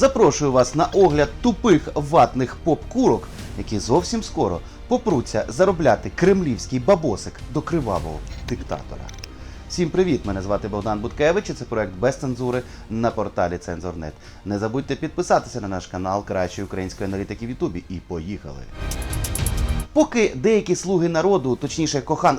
запрошую вас на огляд тупих ватних поп-курок, які зовсім скоро попруться заробляти кремлівський бабосик до кривавого диктатора. Всім привіт! Мене звати Богдан Буткевич і це проект без цензури на порталі Цензорнет. Не забудьте підписатися на наш канал Кращої української аналітики в Ютубі. І поїхали! Поки деякі слуги народу, точніше кохан.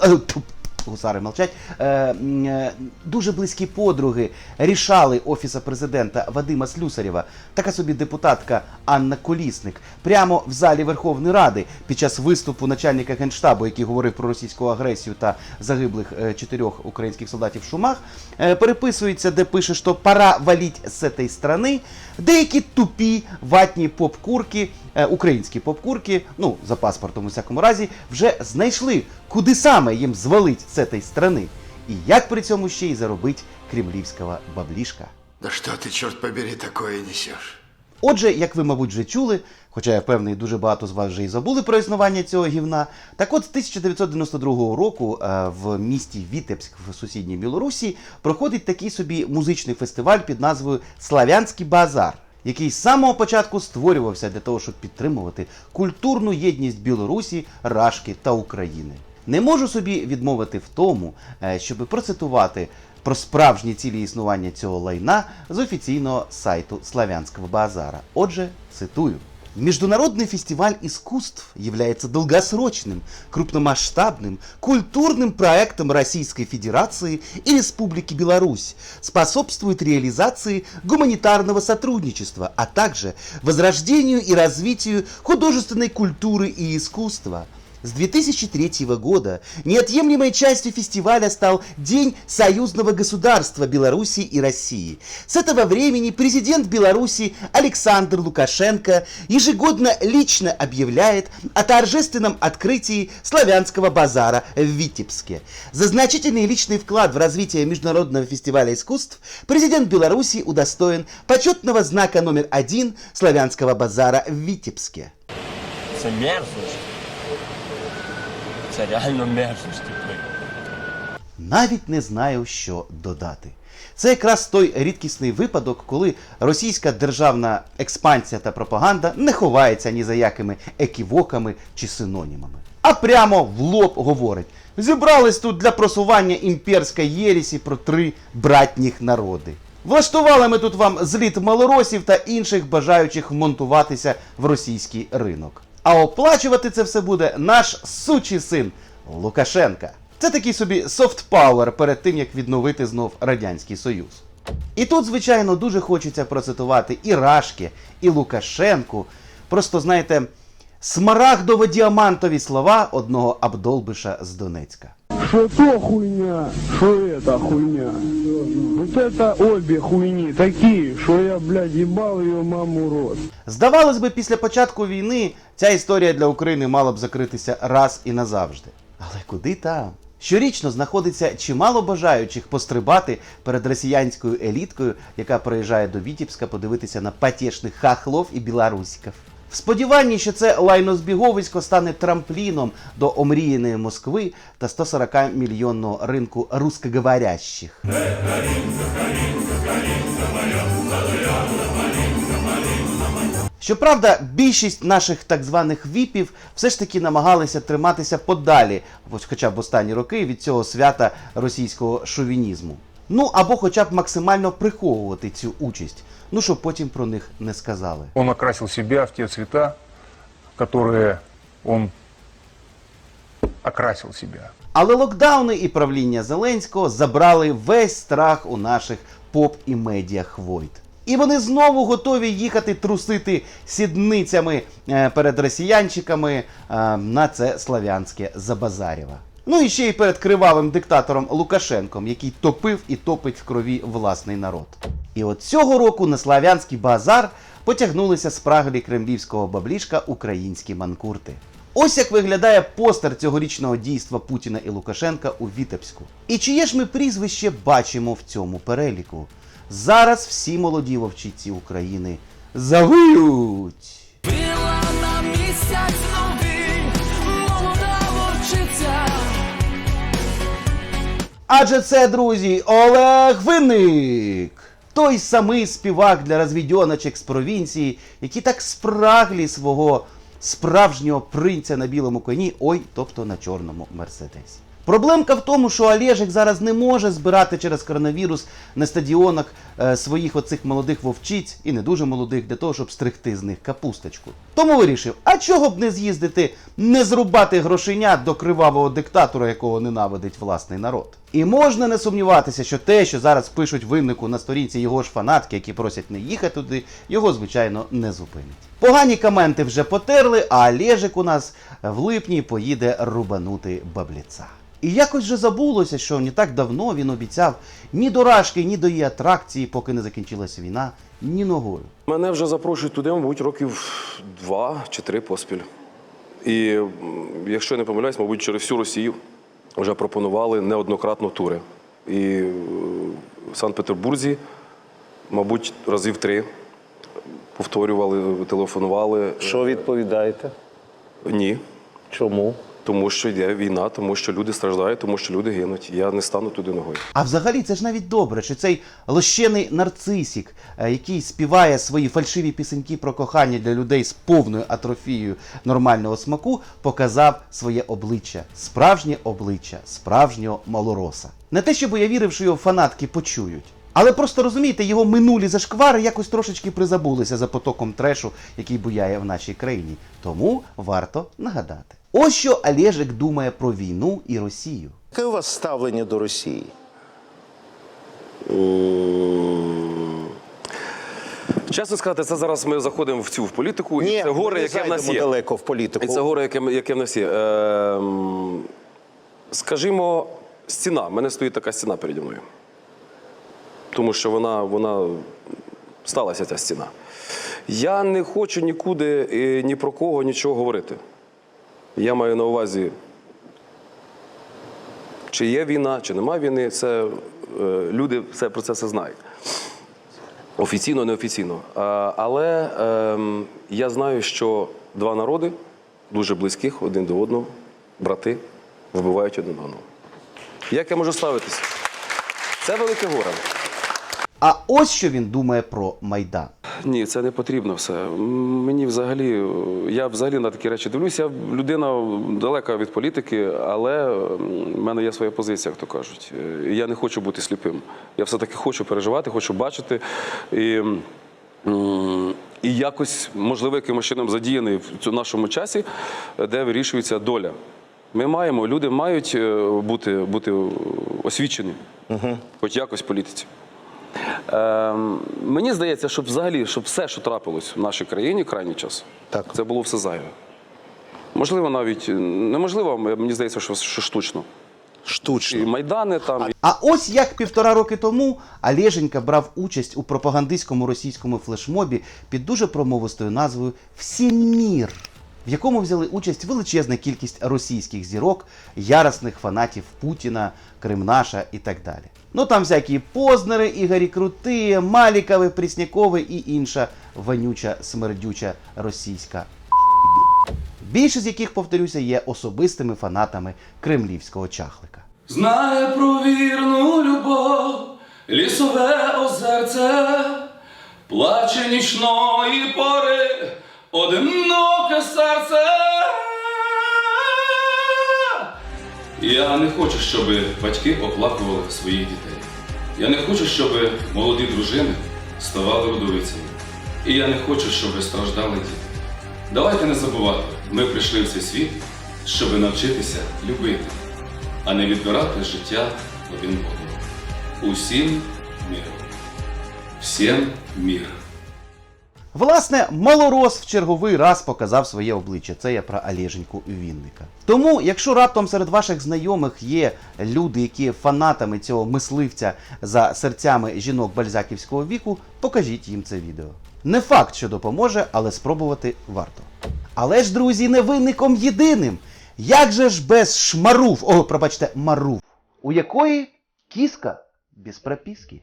Гусари мовчать, е, е, дуже близькі подруги рішали офіса президента Вадима Слюсарєва, така собі депутатка Анна Колісник, прямо в залі Верховної Ради під час виступу начальника генштабу, який говорив про російську агресію та загиблих е, чотирьох українських солдатів в Шумах, переписується, де пише, що пора валіть з цієї страни. Деякі тупі ватні попкурки, українські попкурки, ну за паспортом у всякому разі, вже знайшли, куди саме їм звалить з цієї страни, і як при цьому ще й заробить кремлівського баблішка. Да что ты, черт побери, такое несешь? Отже, як ви, мабуть, вже чули, хоча я впевнений, дуже багато з вас вже і забули про існування цього гівна. Так от, з 1992 року е, в місті Вітебськ в сусідній Білорусі проходить такий собі музичний фестиваль під назвою Славянський базар. Який з самого початку створювався для того, щоб підтримувати культурну єдність Білорусі, Рашки та України. Не можу собі відмовити в тому, е, щоб процитувати про справжні цілі існування цього лайна з офіційного сайту Славянского базара. Отже, цитую. Международный фестиваль искусств является долгосрочным, крупномасштабным, культурным проектом Российской Федерации и Республики Беларусь, способствует реализации гуманитарного сотрудничества, а также возрождению и развитию художественной культуры и искусства – с 2003 года неотъемлемой частью фестиваля стал День союзного государства Беларуси и России. С этого времени президент Беларуси Александр Лукашенко ежегодно лично объявляет о торжественном открытии славянского базара в Витебске. За значительный личный вклад в развитие Международного фестиваля искусств президент Беларуси удостоен почетного знака номер один славянского базара в Витебске. Це мерзость. Це реально мерзость. навіть не знаю, що додати. Це якраз той рідкісний випадок, коли російська державна експансія та пропаганда не ховається ні за якими еківоками чи синонімами, а прямо в лоб говорить: зібрались тут для просування імперської єрісі про три братніх народи. Влаштували ми тут вам зліт малоросів та інших бажаючих вмонтуватися в російський ринок. А оплачувати це все буде наш сучий син Лукашенка. Це такий собі софт пауер перед тим, як відновити знов Радянський Союз. І тут, звичайно, дуже хочеться процитувати і Рашки, і Лукашенку. Просто, знаєте, смарагдово-діамантові слова одного Абдолбиша з Донецька. Что то хуйня, что это хуйня. Вот это обе хуйни такие, что я, блядь, ебал ее маму рот. Здавалось би, після початку війни ця історія для України мала б закритися раз і назавжди. Але куди там? Щорічно знаходиться чимало бажаючих пострибати перед росіянською еліткою, яка приїжджає до Вітібська подивитися на потішних хахлов і білорусиків. В сподіванні, що це лайнозбіговисько стане трампліном до омріяної Москви та 140 мільйонного ринку русскоговорящих. Щоправда, більшість наших так званих віпів все ж таки намагалися триматися подалі, хоча б останні роки, від цього свята російського шовінізму. Ну або хоча б максимально приховувати цю участь, ну щоб потім про них не сказали. Он окрасил себя в те цвета, в которые он окрасил себя. Але локдауни і правління Зеленського забрали весь страх у наших поп і медіа хвойт. І вони знову готові їхати трусити сідницями е, перед росіянчиками е, на це славянське забазарєва. Ну і ще й перед кривавим диктатором Лукашенком, який топив і топить в крові власний народ. І от цього року на славянський базар потягнулися спраглі кремлівського баблішка українські манкурти. Ось як виглядає постер цьогорічного дійства Путіна і Лукашенка у Вітебську. І чиє ж ми прізвище бачимо в цьому переліку? Зараз всі молоді вовчиці України завиють. Адже це, друзі, Олег Винник. Той самий співак для розвідьоночок з провінції, які так спраглі свого справжнього принця на білому коні, ой, тобто на чорному мерседесі. Проблемка в тому, що Олежик зараз не може збирати через коронавірус на стадіонах е, своїх оцих молодих вовчиць і не дуже молодих для того, щоб стригти з них капусточку. Тому вирішив, а чого б не з'їздити, не зрубати грошенят до кривавого диктатора, якого ненавидить власний народ. І можна не сумніватися, що те, що зараз пишуть виннику на сторінці його ж фанатки, які просять не їхати туди, його звичайно не зупинить. Погані коменти вже потерли, а Олежик у нас в липні поїде рубанути бабліца. І якось вже забулося, що не так давно він обіцяв ні до Рашки, ні до її атракції, поки не закінчилася війна, ні ногою. Мене вже запрошують туди, мабуть, років два чи три поспіль. І якщо я не помиляюсь, мабуть, через всю Росію вже пропонували неоднократно тури. І е, в Санкт-Петербурзі, мабуть, разів три повторювали, телефонували. Що відповідаєте? Ні. Чому? Тому що йде війна, тому що люди страждають, тому що люди гинуть. Я не стану туди ногою. А взагалі це ж навіть добре, що цей лощений нарцисік, е, який співає свої фальшиві пісеньки про кохання для людей з повною атрофією нормального смаку, показав своє обличчя, справжнє обличчя справжнього малороса. Не те, щоб я вірив, що його фанатки почують. Але просто розумієте, його минулі зашквари якось трошечки призабулися за потоком трешу, який буяє в нашій країні. Тому варто нагадати. Ось що Олежик думає про війну і Росію. Яке у вас ставлення до Росії? Чесно сказати, це зараз ми заходимо в цю в політику, і це горе, яке в нас є. далеко в політику. І це горе, яке, ми- яке в нас є. Ем, скажімо, стіна. У мене стоїть така стіна переді мною. Тому що вона, вона сталася ця стіна. Я не хочу нікуди і ні про кого нічого говорити. Я маю на увазі, чи є війна, чи немає війни, це е, люди все про це все знають. Офіційно, неофіційно. Але ем, я знаю, що два народи дуже близьких один до одного, брати, вбивають один одного. Як я можу ставитися? Це велике горе. А ось що він думає про Майдан. Ні, це не потрібно все. Мені взагалі, е, я взагалі на такі речі дивлюся. Я людина далека від політики, але в мене є своя позиція, як то кажуть. Е, Я не хочу бути сліпим. Я все-таки хочу переживати, хочу бачити. І, і якось, можливо, якимось чином задіяний в цьому нашому часі, е, де вирішується доля. Ми маємо, люди мають е, бути, бути освічені, хоч якось в політиці. Ем, мені здається, що взагалі, щоб все, що трапилось в нашій країні крайній час, Так. це було все зайве. Можливо, навіть неможливо, мені здається, що, що штучно. І майдани там, А ось як півтора роки тому Олеженька брав участь у пропагандистському російському флешмобі під дуже промовистою назвою Всімір, в якому взяли участь величезна кількість російських зірок, яростних фанатів Путіна, Кремнаша і так далі. Ну там всякі Познери, Ігорі Крути, Малікови, Пріснякови і інша вонюча, смердюча російська більшість з яких, повторюся, є особистими фанатами кремлівського чахлика. Знає про вірну любов, лісове озерце, плаче нічної пори, одиноке серце. Я не хочу, щоб батьки оплакували своїх дітей. Я не хочу, щоб молоді дружини ставали вдовицями. І я не хочу, щоб страждали діти. Давайте не забувати, ми прийшли в цей світ, щоб навчитися любити, а не відбирати життя один одного. Усім мир. Всім мир. Власне, малорос в черговий раз показав своє обличчя. Це я про Олеженьку Вінника. Тому, якщо раптом серед ваших знайомих є люди, які є фанатами цього мисливця за серцями жінок бальзаківського віку, покажіть їм це відео. Не факт, що допоможе, але спробувати варто. Але ж, друзі, не винником єдиним. Як же ж без шмарув, о, пробачте, марув, у якої кіска без прописки.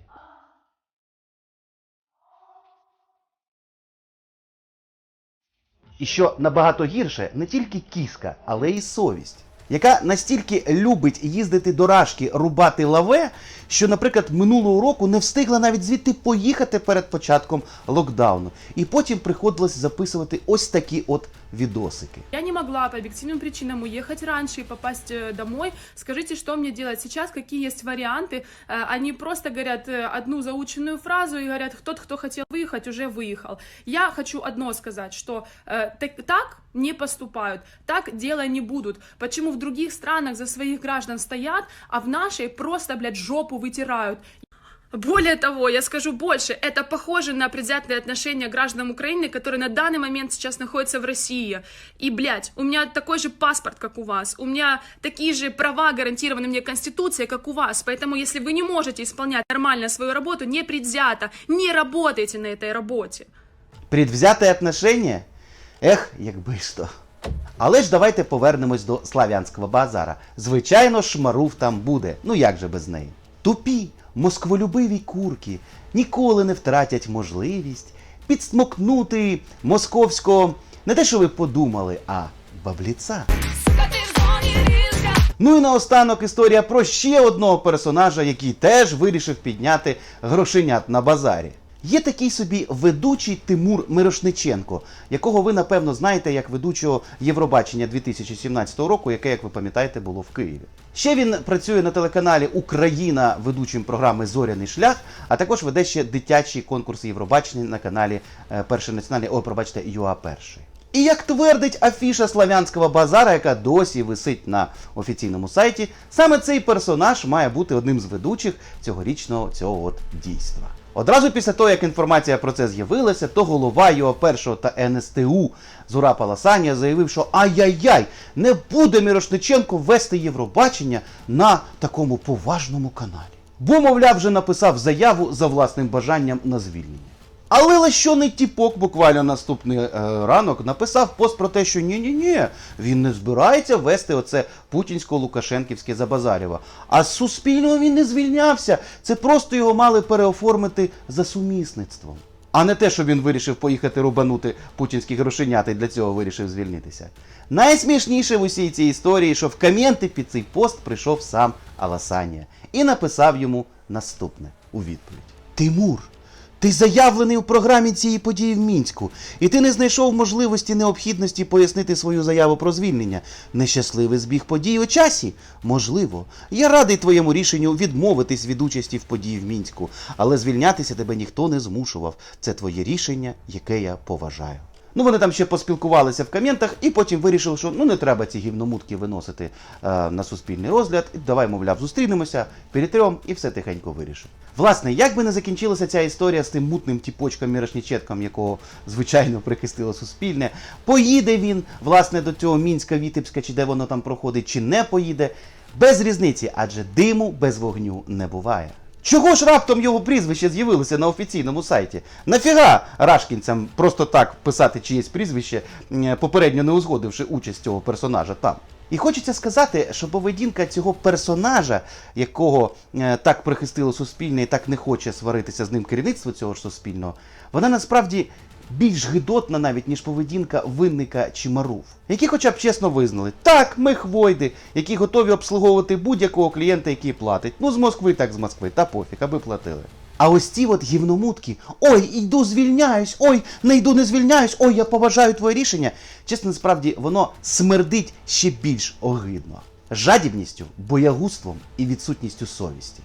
І що набагато гірше, не тільки кіска, але й совість. яка настільки любить їздити до Рашки, рубати лаве, що, наприклад, минулого року не встигла навіть звідти поїхати перед початком локдауну. І потім приходилось записувати ось такі от відосики. Я не могла по объективным причинам уехать раньше и попасть э, домой. Скажите, что мне делать сейчас, какие есть варианты? Э, Они просто говорят э, одну заученную фразу и говорят, тот, кто хотел выехать, уже выехал. Я хочу одно сказать, что э, так, так не поступают, так дело не будут. Почему в других странах за своих граждан стоят, а в нашей просто, блядь, жопу вытирают? Более того, я скажу больше, это похоже на предвзятые отношения граждан Украины, которые на данный момент сейчас находятся в России. И, блядь, у меня такой же паспорт, как у вас, у меня такие же права гарантированы мне Конституцией, как у вас. Поэтому, если вы не можете исполнять нормально свою работу, не предвзято, не работайте на этой работе. Предвзяте отношення? Ех, якби ж то. Але ж давайте повернемось до Славянського базара. Звичайно, шмарув там буде. Ну як же без неї? Тупі, москволюбиві курки ніколи не втратять можливість підсмокнути московського, не те, що ви подумали, а бабліца. Ну і наостанок історія про ще одного персонажа, який теж вирішив підняти грошенят на базарі. Є такий собі ведучий Тимур Мирошниченко, якого ви напевно знаєте як ведучого Євробачення 2017 року, яке, як ви пам'ятаєте, було в Києві. Ще він працює на телеканалі Україна ведучим програми Зоряний шлях, а також веде ще дитячі конкурси Євробачення на каналі е, Перший національний, ой, пробачте, ЮА Перший. І як твердить афіша Славянського базара, яка досі висить на офіційному сайті, саме цей персонаж має бути одним з ведучих цьогорічного цього от дійства. Одразу після того, як інформація про це з'явилася, то голова його першого та НСТУ Зура Паласанія заявив, що ай-яй-яй, не буде Мірошниченко вести Євробачення на такому поважному каналі. Бо, мовляв, вже написав заяву за власним бажанням на звільнення. Але лещоний тіпок буквально наступний е, ранок написав пост про те, що ні-ні-ні, він не збирається вести оце путінсько-лукашенківське забазарєво. А з суспільного він не звільнявся. Це просто його мали переоформити за сумісництвом. А не те, що він вирішив поїхати рубанути путінські грошенята і для цього вирішив звільнитися. Найсмішніше в усій цій історії, що в коменти під цей пост прийшов сам Аласанія і написав йому наступне у відповідь: Тимур, ти заявлений у програмі цієї події в Мінську, і ти не знайшов можливості необхідності пояснити свою заяву про звільнення. Нещасливий збіг подій у часі? Можливо. Я радий твоєму рішенню відмовитись від участі в події в Мінську, але звільнятися тебе ніхто не змушував. Це твоє рішення, яке я поважаю. Ну, вони там ще поспілкувалися в коментах і потім вирішили, що ну не треба ці гівномутки виносити е, на суспільний розгляд. Давай, мовляв, зустрінемося, перетрем і все тихенько вирішив. Власне, як би не закінчилася ця історія з тим мутним тіпочком Мірошнічетком, якого звичайно прихистило суспільне, поїде він власне до цього мінська Вітебська, чи де воно там проходить, чи не поїде, без різниці, адже диму без вогню не буває. Чого ж раптом його прізвище з'явилося на офіційному сайті? Нафіга рашкінцям просто так писати чиєсь прізвище, попередньо не узгодивши участь цього персонажа там? І хочеться сказати, що поведінка цього персонажа, якого е, так прихистило суспільне і так не хоче сваритися з ним керівництво цього ж суспільного, вона насправді більш гидотна навіть, ніж поведінка винника чи марув, які хоча б чесно визнали, так, ми хвойди, які готові обслуговувати будь-якого клієнта, який платить. Ну, з Москви, так з Москви, та пофіг, аби платили. А ось ці от гівномутки, ой, йду звільняюсь, ой, не йду, не звільняюсь, ой, я поважаю твоє рішення. Чесно, насправді, воно смердить ще більш огидно. Жадібністю, боягузтвом і відсутністю совісті.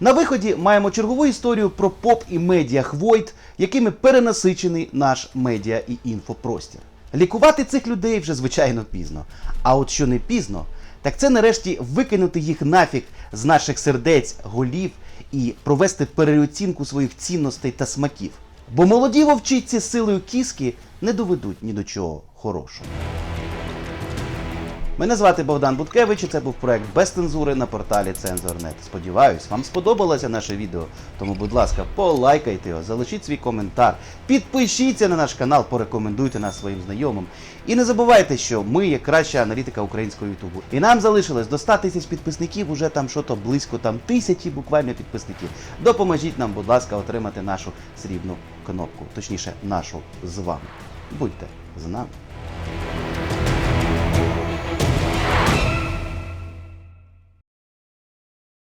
На виході маємо чергову історію про поп і медіа хвойт, якими перенасичений наш медіа і інфопростір. Лікувати цих людей вже звичайно пізно. А от що не пізно, так це нарешті викинути їх нафіг з наших сердець, голів і провести переоцінку своїх цінностей та смаків. Бо молоді вовчиці силою кіски не доведуть ні до чого хорошого. Мене звати Богдан Буткевич, і це був проект без цензури на порталі Цензорнет. Сподіваюсь, вам сподобалося наше відео. Тому, будь ласка, полайкайте його, залишіть свій коментар, підпишіться на наш канал, порекомендуйте нас своїм знайомим. І не забувайте, що ми є краща аналітика українського Ютубу. І нам залишилось до 100 тисяч підписників, уже там що то близько там тисячі буквально підписників. Допоможіть нам, будь ласка, отримати нашу срібну кнопку, точніше, нашу з вами. Будьте з нами.